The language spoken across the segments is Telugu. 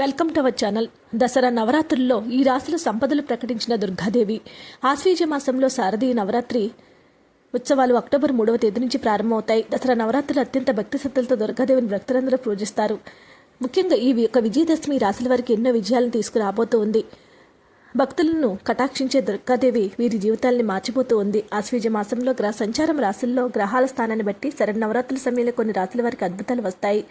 Welcome to our channel. Dussehra నవరాత్రుల్లో ఈ రాశుల సంపదలు ప్రకటించిన దుర్గాదేవి. ఆశ్వీజ మాసంలో శారదీయ నవరాత్రి ఉత్సవాలు అక్టోబర్ మూడవ తేదీ నుంచి ప్రారంభమవుతాయి. దసరా నవరాత్రులు అత్యంత భక్తి శ్రద్ధలతో దుర్గాదేవిని భక్తులందరూ పూజిస్తారు. ముఖ్యంగా ఈ యొక్క విజయదశమి రాశుల వారికి ఎన్నో విజయాలను తీసుకురాబోతూ ఉంది భక్తులను కటాక్షించే దుర్గాదేవి వీరి జీవితాల్ని మార్చిపోతూ ఉంది. ఆశ్వీజ మాసంలో గ్రహ సంచారం రాశుల్లో గ్రహాల స్థానాన్ని బట్టి శరణ నవరాత్రుల సమయంలో కొన్ని రాశుల వారికి అద్భుతాలు వస్తాయి.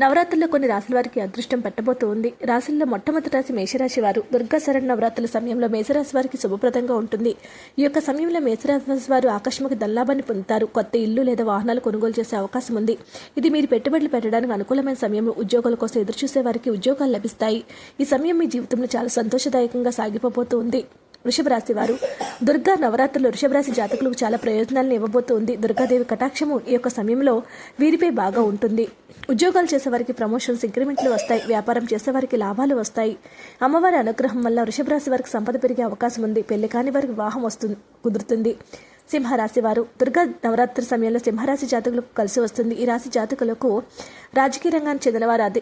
నవరాత్రుల్లో కొన్ని రాశుల వారికి అదృష్టం పెట్టబోతూ ఉంది. రాశుల్లో మొట్టమొదటి రాశి మేషరాశి వారు. దుర్గా శరణ నవరాత్రుల సమయంలో మేషరాశి వారికి శుభప్రదంగా ఉంటుంది. ఈ యొక్క సమయంలో మేషరాశి వారు ఆకస్మిక దల్లాభాన్ని పొందుతారు. కొత్త ఇల్లు లేదా వాహనాలు కొనుగోలు చేసే అవకాశం ఉంది. ఇది మీరు పెట్టుబడులు పెట్టడానికి అనుకూలమైన సమయంలో ఉద్యోగాల కోసం ఎదురుచూసే వారికి ఉద్యోగాలు లభిస్తాయి. ఈ సమయం మీ జీవితంలో చాలా సంతోషదాయకంగా సాగి ఉంది వృషభరాశి వారు దుర్గా నవరాత్రులు వృషభరాశి జాతకులకు చాలా ప్రయోజనాలను ఇవ్వబోతోంది. దుర్గాదేవి కటాక్షము ఈ యొక్క సమయంలో వీరిపై బాగా ఉంటుంది. ఉద్యోగాలు చేసేవారికి ప్రమోషన్స్ ఇంక్రిమెంట్లు వస్తాయి. వ్యాపారం చేసేవారికి లాభాలు వస్తాయి. అమ్మవారి అనుగ్రహం వల్ల వృషభరాశి వారికి సంపద పెరిగే అవకాశం ఉంది. పెళ్ళి కాని వారికి వివాహం వస్తుంది కుదురుతుంది. సింహరాశి వారు దుర్గా నవరాత్రి సమయంలో సింహరాశి జాతకులకు కలిసి వస్తుంది. ఈ రాశి జాతకులకు రాజకీయ రంగానికి చెందిన వారు అధి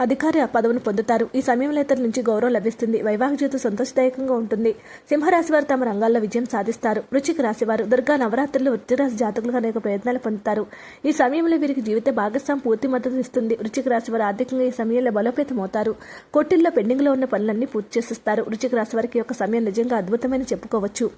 అధికార పదవిని పొందుతారు. ఈ సమయంలో ఇతరుల నుంచి గౌరవం లభిస్తుంది. వైవాహిక జీవితం సంతోషదాయకంగా ఉంటుంది. సింహరాశి వారు తమ రంగాల్లో విజయం సాధిస్తారు. వృచ్చిక రాశి వారు దుర్గా నవరాత్రులు వృత్తిరాశి జాతకులకు అనేక ప్రయత్నాలు పొందుతారు. ఈ సమయంలో వీరికి జీవిత భాగస్వామి పూర్తి మద్దతు ఇస్తుంది. వృచ్చిక రాశి వారు ఆర్థికంగా ఈ సమయంలో బలోపేతం అవుతారు కోటిల్లో పెండింగ్లో ఉన్న పనులన్నీ పూర్తి చేసిస్తారు. వృచ్చిక రాశి వారికి యొక్క సమయం నిజంగా అద్భుతమైన చెప్పుకోవచ్చు.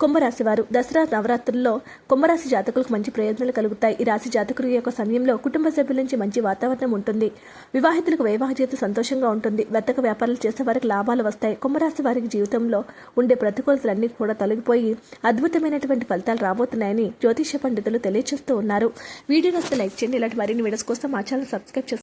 కుంభరాశి వారు దసరా నవరాత్రుల్లో కుంభరాశి జాతకులకు మంచి ప్రయోజనాలు కలుగుతాయి. ఈ రాశి జాతకుల యొక్క సమయంలో కుటుంబ సభ్యుల నుంచి మంచి వాతావరణం ఉంటుంది. వివాహితులకు వైవాహిక జీవితం సంతోషంగా ఉంటుంది. వర్తక వ్యాపారాలు చేసే వారికి లాభాలు వస్తాయి. కుంభరాశి వారికి జీవితంలో ఉండే ప్రతికూలతలన్నీ కూడా తొలగిపోయి అద్భుతమైనటువంటి ఫలితాలు రాబోతున్నాయని జ్యోతిష పండితులు తెలియజేస్తూ ఉన్నారు. వీడియో నస్తే లైక్ చేయండి. ఇలాంటి మరిన్ని వీడియోస్ కోసం మా ఛానల్ సబ్స్క్రైబ్ చేసుకోండి.